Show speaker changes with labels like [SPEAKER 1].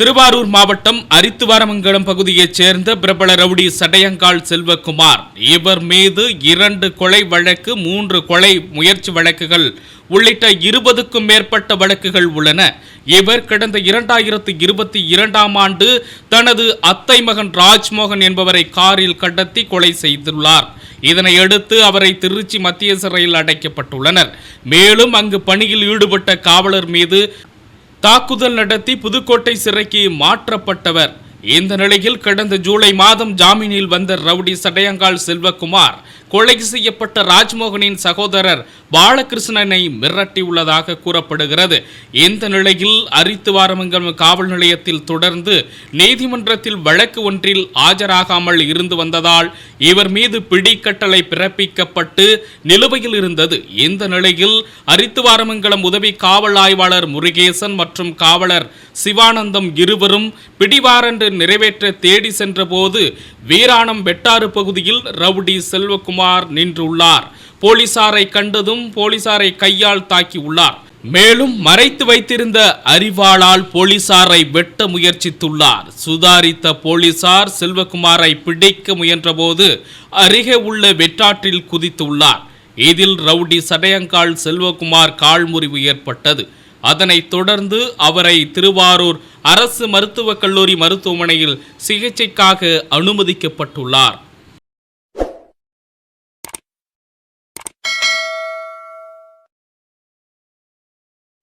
[SPEAKER 1] திருவாரூர் மாவட்டம் அரித்துவாரமங்கலம் பகுதியைச் சேர்ந்த பிரபல ரவுடி சடையங்கால் செல்வகுமார். இவர் மீது இரண்டு கொலை வழக்கு மூன்று கொலை முயற்சி வழக்குகள் உள்ளிட்ட இருபதுக்கும் மேற்பட்ட வழக்குகள் உள்ளன. இவர் கடந்த இரண்டாயிரத்து இருபத்தி இரண்டாம் ஆண்டு தனது அத்தை மகன் ராஜ்மோகன் என்பவரை காரில் கடத்தி கொலை செய்துள்ளார். இதனையடுத்து அவரை திருச்சி மத்திய சிறையில் அடைக்கப்பட்டுள்ளனர். மேலும் அங்கு பணியில் ஈடுபட்ட காவலர் மீது தாக்குதல் நடத்தி புதுக்கோட்டை சிறைக்கு மாற்றப்பட்டவர். இந்த நிலையில் கடந்த ஜூலை மாதம் ஜாமீனில் வந்த ரவுடி சடையங்கால் செல்வகுமார் கொலை செய்யப்பட்ட ராஜ்மோகனின் சகோதரர் பாலகிருஷ்ணனை மிரட்டியுள்ளதாக கூறப்படுகிறது. இந்த நிலையில் அரித்துவாரமங்கலம் காவல் நிலையத்தில் தொடர்ந்து நீதிமன்றத்தில் வழக்கு ஒன்றில் ஆஜராகாமல் இருந்து வந்ததால் இவர் மீது பிடிக்கட்டளை பிறப்பிக்கப்பட்டு நிலுவையில் இருந்தது. இந்த நிலையில் அரித்துவாரமங்கலம் உதவி காவல் ஆய்வாளர் முருகேசன் மற்றும் காவலர் சிவானந்தம் இருவரும் பிடிவாரண்டு நிறைவேற்ற தேடி சென்றபோது வீராணம் வெட்டாறு பகுதியில் ரவுடி செல்வகுமார் நின்றுள்ளார். போலீசாரை கண்டதும் போலீசாரை கையால் தாக்கியுள்ளார் மேலும் மறைத்து வைத்திருந்த அரிவாளால் போலீசாரை வெட்ட முயற்சித்துள்ளார். சுதாரித்த போலீசார் செல்வகுமாரை பிடிக்க முயன்றபோது அருகே உள்ள வெற்றாற்றில் குதித்துள்ளார். இதில் ரவுடி சடையங்கால் செல்வகுமார் கால்முறிவு ஏற்பட்டது. அதனைத் தொடர்ந்து அவரை திருவாரூர் அரசு மருத்துவக் கல்லூரி மருத்துவமனையில் சிகிச்சைக்காக அனுமதிக்கப்பட்டுள்ளார்.